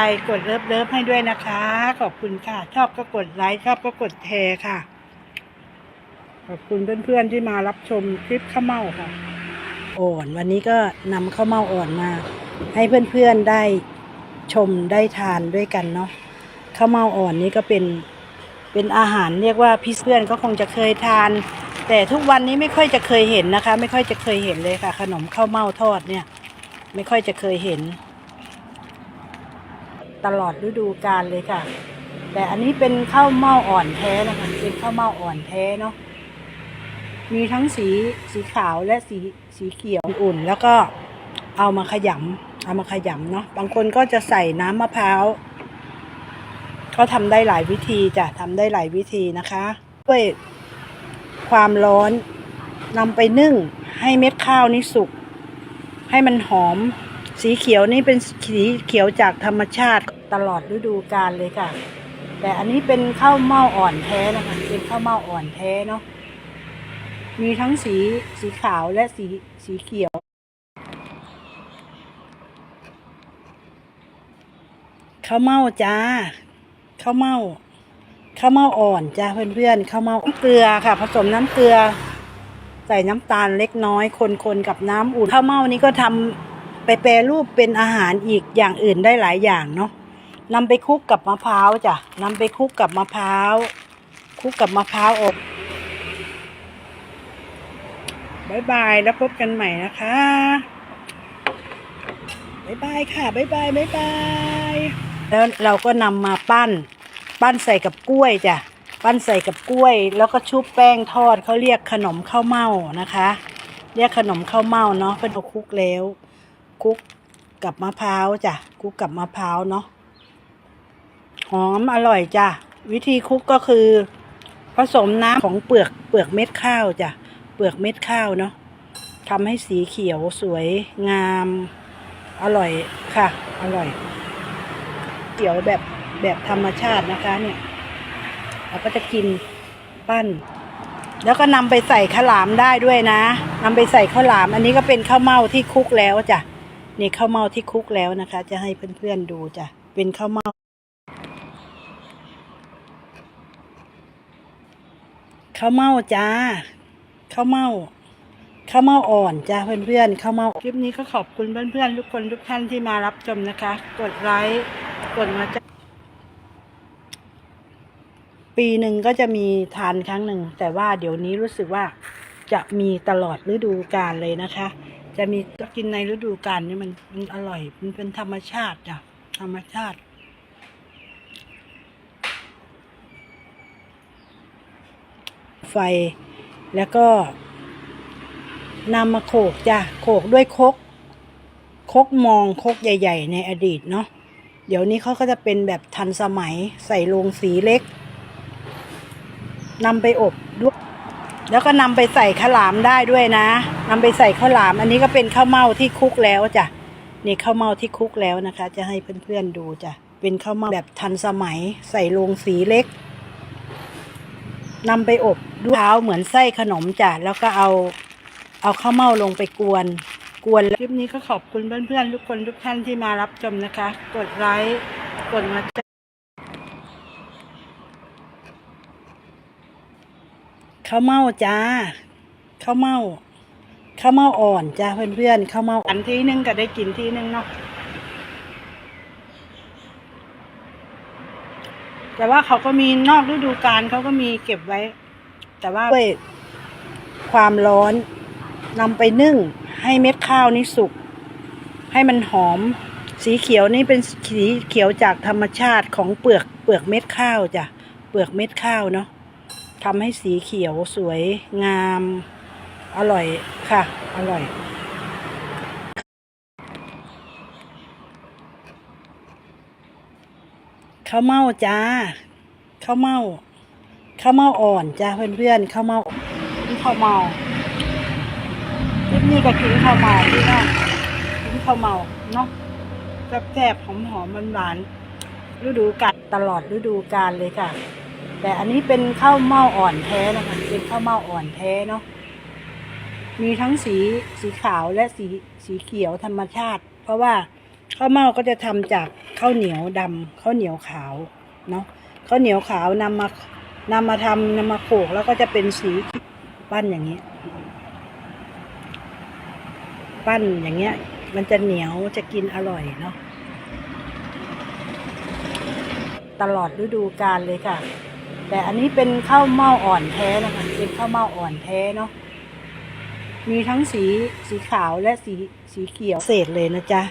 ใจกดเลิฟเลิฟให้ด้วยนะคะ ขอบคุณค่ะ ชอบก็กดไลค์ชอบก็กดแชร์ค่ะ ขอบคุณเพื่อนๆที่มารับชมคลิปข้าวเม่าค่ะ อ่อนวันนี้ก็นำข้าวเม่าอ่อนมา ให้เพื่อนๆได้ชมได้ทานด้วยกันเนาะข้าวเม่าอ่อนนี่ก็เป็นเป็นอาหารเรียกว่าพี่เพื่อนก็คงจะเคยทาน แต่ทุกวันนี้ไม่ค่อยจะเคยเห็นนะคะ ไม่ค่อยจะเคยเห็นเลยค่ะ ขนมข้าวเม่าทอดเนี่ย ไม่ค่อยจะเคยเห็น ตลอดฤดูกาลเลยค่ะ แต่อันนี้เป็นข้าวเม่าอ่อนแท้นะคะ เป็นข้าวเม่าอ่อนแท้เนาะมีทั้งสีสีขาวและสีสีเขียวอุ่นๆแล้วก็เอามาขยำเอามาขยำเนาะบางคนก็จะใส่น้ำมะพร้าวก็ทำได้หลายวิธีจ้ะทำได้หลายวิธีนะคะ ด้วยความร้อนนำไปนึ่งให้เม็ดข้าวนี่สุก ให้มันหอม สีเขียวนี่เป็นสีเขียวจากธรรมชาติตลอดฤดูกาลเลยค่ะ แต่อันนี้เป็นข้าวเม่าอ่อนแท้นะคะ เป็นข้าวเม่าอ่อนแท้เนาะ มีทั้งสีสีขาวและสีสีเขียว ข้าวเม่าจ้า ข้าวเม่า ข้าวเม่าอ่อนจ้าเพื่อนๆ ข้าวเม่าเกลือค่ะ ผสมน้ำเกลือ ใส่น้ำตาลเล็กน้อย คนๆ กับน้ำอุ่น ข้าวเม่านี้ก็ทำ ไปแปรรูปเป็นอาหารอีกอย่างอื่นได้หลายอย่างเนาะนำไปคลุกกับมะพร้าวจ้ะนำไปคลุกกับมะพร้าวคลุกกับมะพร้าวอบบายบายแล้วพบกันใหม่นะคะบายบายค่ะบายบายบายบายแล้วเราก็นำมาปั้น ปั้นใส่กับกล้วยจ้ะปั้นใส่กับกล้วย แล้วก็ชุบแป้งทอดเขาเรียกขนมข้าวเม่านะคะ เรียกขนมข้าวเม่าเนาะเป็นอคุกแล้ว คุกกับมะพร้าวจ้ะคุกกับมะพร้าวเนาะหอมอร่อยจ้ะวิธีคุกก็คือ ผสมน้ำของเปลือกเปลือกเม็ดข้าวจ้ะเปลือกเม็ดข้าวเนาะทำให้สีเขียวสวยงาม อร่อยค่ะ อร่อยเขียวแบบแบบธรรมชาตินะคะเนี่ยเราก็จะกินปั้น แล้วก็นำไปใส่ข้าวหลามได้ด้วยนะนำไปใส่ข้าวหลาม อันนี้ก็เป็นข้าวเม่าที่คุกแล้วจ้ะ นี่ข้าวเม่าที่คุกแล้วนะคะ จะให้เพื่อนๆดูจ้ะ เป็นข้าวเม่าข้าวเม่าจ้าข้าวเม่าข้าวเม่าอ่อนจ้าเพื่อนๆข้าวเม่าคลิปนี้ก็ขอบคุณเพื่อนๆทุกคนทุกท่านที่มารับชมนะคะ กดไลค์กดมาจ้าปีหนึ่งก็จะมีทานครั้งหนึ่งแต่ว่าเดี๋ยวนี้รู้สึกว่าจะมีตลอดฤดูกาลเลยนะคะ จะมีกินในฤดูกาลนี่มันมันอร่อย มันเป็นธรรมชาติจ้ะธรรมชาติ ไฟแล้วก็นำมาโขกจ้ะโขกด้วยคกคกมองคกใหญ่ ๆ ในอดีตเนาะเดี๋ยวนี้เขาก็จะเป็นแบบทันสมัยใส่โลงสีเล็กนำไปอบด้วย แล้วก็นำไปใส่ข้าวหลามได้ด้วยนะนำไปใส่ข้าวหลาม อันนี้ก็เป็นข้าวเม่าที่คุกแล้วจ้ะนี่ข้าวเม่าที่คุกแล้วนะคะ จะให้เพื่อนๆดูจ้ะเป็นข้าวเม่าแบบทันสมัย ใส่โลงสีเล็กนำไปอบด้วยเท้าเหมือนไส้ขนมจ้ะแล้วก็เอาเอาข้าวเม่าลงไปกวน กวนคลิปนี้ก็ขอบคุณเพื่อนๆทุกคนทุกท่านที่มารับชมนะคะ กดไลค์กดมาจ้ะ ข้าวเม่าจ้าข้าวเม่าข้าวเม่าอ่อนจ้าเพื่อนๆข้าวเม่าอันที่นึงก็ได้กินที่นึงเนาะแต่ว่าเขาก็มีนอกฤดูกาลเขาก็มีเก็บไว้ แต่ว่าด้วยความร้อนนำไปนึ่ง ให้เม็ดข้าวนี่สุก ให้มันหอม สีเขียวนี่เป็นสีเขียวจากธรรมชาติของเปลือกเปลือกเม็ดข้าวจ้ะเปลือกเม็ดข้าวเนาะ ทำให้สีเขียวสวยงาม อร่อยค่ะ อร่อย ข้าวเม่าจ้า ข้าวเม่า ข้าวเม่าอ่อนจ้าเพื่อนๆ ข้าวเม่านี่ข้าวเม่าคลิปนี้ก็กินข้าวเม่าที่น่ากินข้าวเม่าเนาะแซ่บๆหอมๆมันหวานฤดูกาลตลอดฤดูกาลเลยค่ะ แต่อันนี้เป็นข้าวเม่าอ่อนแท้นะคะ เป็นข้าวเม่าอ่อนแท้เนาะ มีทั้งสีสีขาวและสีสีเขียวธรรมชาติ เพราะว่าข้าวเม่าก็จะทำจากข้าวเหนียวดำข้าวเหนียวขาวเนาะข้าวเหนียวขาวนำมานำมาทำนำมาโขลกแล้วก็จะเป็นสีปั้นอย่างนี้ ปั้นอย่างเงี้ย มันจะเหนียวจะกินอร่อยเนาะตลอดฤดูกาลเลยค่ะ แต่อันนี้เป็นข้าวเม่าอ่อนแท้นะคะ เป็นข้าวเม่าอ่อนแท้เนาะ มีทั้งสีสีขาวและสีสีเขียวเศษเลยนะจ๊ะ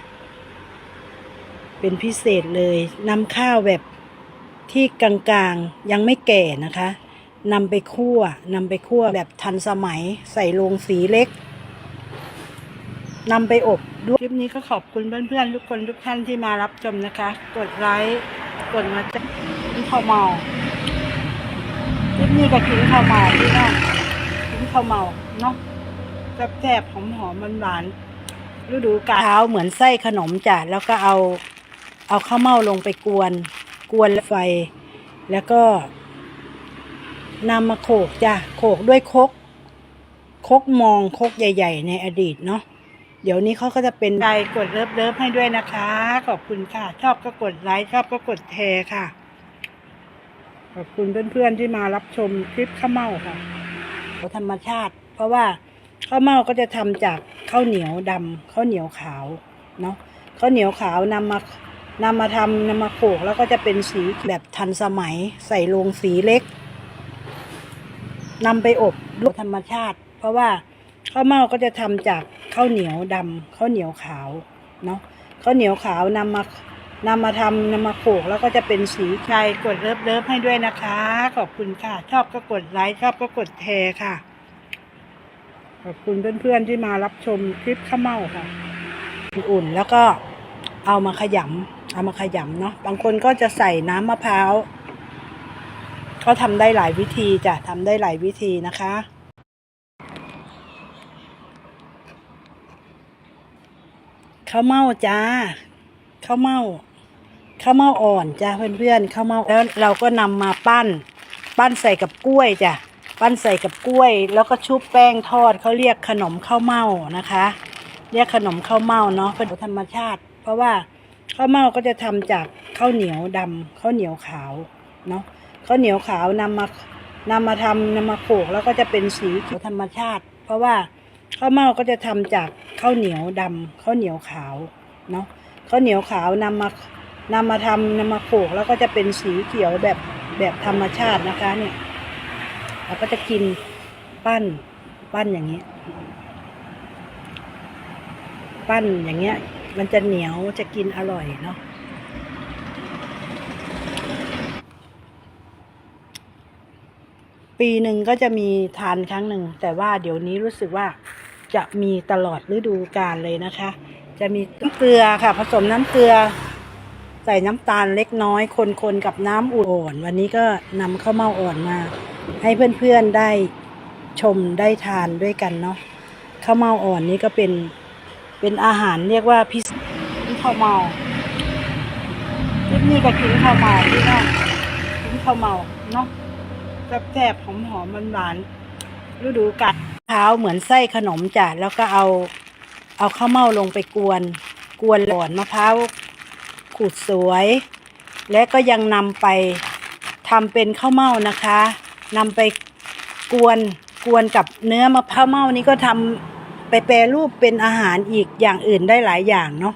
เป็นพิเศษเลยนำข้าวแบบที่กลางๆยังไม่แก่นะคะนำไปคั่วนำไปคั่วแบบทันสมัยใส่โลงสีเล็กนำไปอบด้วยคลิปนี้ก็ขอบคุณเพื่อนๆ ทุกคนทุกท่านที่มารับชมนะคะ กดไลค์ กดมาจะกินข้าวเมาคลิป นี้ก็กินข้าวเมาพี่น้องกินข้าวเมาเนาะแซ่บๆหอมๆหวานๆฤดูกาลเท้าเหมือนไส้ขนมจ้ะแล้วก็เอาเอาข้าวเม่าลงไปกวน กวนไฟ แล้วก็นำมาโขกจ้ะโขกด้วยครกครกมองครกใหญ่ ๆ ในอดีตเนาะเดี๋ยวนี้เขาก็จะเป็นใจกดเลิฟเลิฟให้ด้วยนะคะ ขอบคุณค่ะ ชอบก็กดไลค์ชอบก็กดแชร์ค่ะ ขอบคุณเพื่อนๆที่มารับชมคลิปข้าวเม่าค่ะธรรมชาติ เพราะว่าข้าวเม่าก็จะทำจากข้าวเหนียวดำข้าวเหนียวขาวเนาะข้าวเหนียวขาวนำมานำมาทำนำมาโขลกแล้วก็จะเป็นสีแบบทันสมัย ใส่โลงสีเล็กนำไปอบด้วยธรรมชาติ เพราะว่าข้าวเม่าก็จะทำจากข้าวเหนียวดำข้าวเหนียวขาวเนาะข้าวเหนียวขาวนำมา นำมาทำนำมาโขลกแล้วก็จะเป็นสีใจกดเลิฟเลิฟให้ด้วยนะคะ ขอบคุณค่ะ ชอบก็กดไลค์ชอบก็กดแชร์ค่ะ ขอบคุณเพื่อนๆที่มารับชมคลิปข้าวเม่าค่ะ อุ่นแล้วก็เอามาขยำเอามาขยำเนาะบางคนก็จะใส่น้ำมะพร้าวก็ทำได้หลายวิธีจ้ะทำได้หลายวิธีนะคะข้าวเม่าจ้าข้าวเม่า ข้าวเม่าอ่อนจ้าเพื่อนๆข้าวเม่าแล้วเราก็นำมาปั้น ปั้นใส่กับกล้วยจ้ะปั้นใส่กับกล้วย แล้วก็ชุบแป้งทอดเขาเรียกขนมข้าวเม่านะคะ เรียกขนมข้าวเม่าเนาะเป็นธรรมชาติ เพราะว่าข้าวเม่าก็จะทำจากข้าวเหนียวดำข้าวเหนียวขาวเนาะข้าวเหนียวขาวนำมานำมาทำนำมาโขลกแล้วก็จะเป็นสีเขียวธรรมชาติ เพราะว่าข้าวเม่าก็จะทำจากข้าวเหนียวดำข้าวเหนียวขาวเนาะข้าวเหนียวขาวนำมา นำมาทำนำมาโขลกแล้วก็จะเป็นสีเขียวแบบแบบธรรมชาตินะคะ เนี่ยเราก็จะกินปั้นปั้นอย่างนี้ ปั้นอย่างเงี้ย มันจะเหนียวจะกินอร่อยเนาะปีหนึ่งก็จะมีทานครั้งหนึ่ง แต่ว่าเดี๋ยวนี้รู้สึกว่าจะมีตลอดฤดูกาลเลยนะคะ จะมีน้ำเกลือค่ะ ผสมน้ำเกลือ ใส่น้ำตาลเล็กน้อยคนๆกับน้ำอุ่นอ่อนวันนี้ก็นำข้าวเม่าอ่อนมา ให้เพื่อนๆได้ชมได้ทานด้วยกันเนาะข้าวเม่าอ่อนนี่ก็เป็นเป็นอาหารเรียกว่าพิเศษกินข้าวเมาคลิปนี้ก็กินข้าวเมาพี่น้องกินข้าวเมาเนาะแซ่บๆหอมๆหวานๆฤดูกาลเท้าเหมือนไส้ขนมจ้ะแล้วก็เอาเอาข้าวเม่าลงไปกวน กวนหลอนมะพร้าว ขูดสวย และก็ยังนำไปทำเป็นข้าวเม่านะคะนำไปกวนกวนกับเนื้อมะพร้าวเม่านี้ก็ทำไปแปรรูปเป็นอาหารอีกอย่างอื่นได้หลายอย่างเนาะ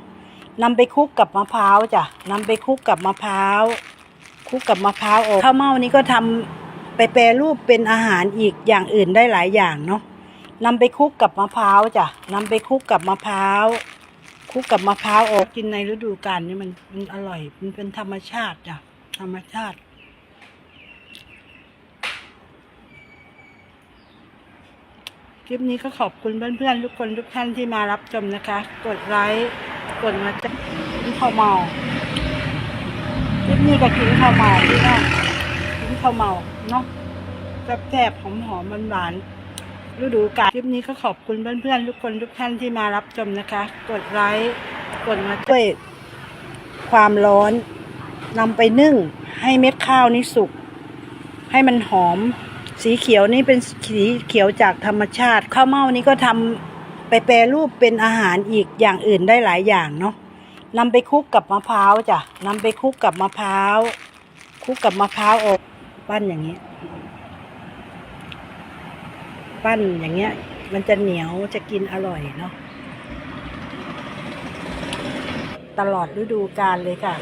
นำไปคลุกกับมะพร้าวจ้ะนำไปคลุกกับมะพร้าวคลุกกับมะพร้าวออกข้าวเม่านี้ก็ทำไปแปรรูปเป็นอาหารอีกอย่างอื่นได้หลายอย่างเนาะนำไปคลุกกับมะพร้าวจ้ะนำไปคลุกกับมะพร้าว คุกกับมะพร้าวออกกินในฤดูกาลนี่มันมันอร่อย มันเป็นธรรมชาติจ้ะธรรมชาติคลิปนี้ก็ขอบคุณเพื่อนๆทุกคนทุกท่านที่มารับชมนะคะ กดไลค์กดมาจะกินข้าวเมาคลิปนี้ก็กินข้าวเมาพี่น้องกินข้าวเมาเนาะแซ่บๆหอมๆหวานๆ ฤดูกาลคลิปนี้ก็ขอบคุณเพื่อนๆทุกคนทุกท่านที่มารับชมนะคะ กดไลค์กดมาช่วยความร้อนนำไปนึ่ง ให้เม็ดข้าวนี้สุก ให้มันหอม สีเขียวนี่เป็นสีเขียวจากธรรมชาติข้าวเม่านี้ก็ทำไปแปรรูปเป็นอาหารอีกอย่างอื่นได้หลายอย่างเนาะนนำไปคลุกกับมะพร้าวจ้ะนำไปคลุกกับมะพร้าวคลุกกับมะพร้าวอบปั้นอย่างนี้ ปั้นอย่างเงี้ย มันจะเหนียวจะกินอร่อยเนาะตลอดฤดูกาลเลยค่ะ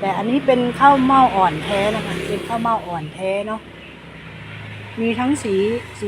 แต่อันนี้เป็นข้าวเม่าอ่อนแท้นะคะ เป็นข้าวเม่าอ่อนแท้เนาะมีทั้งสีสี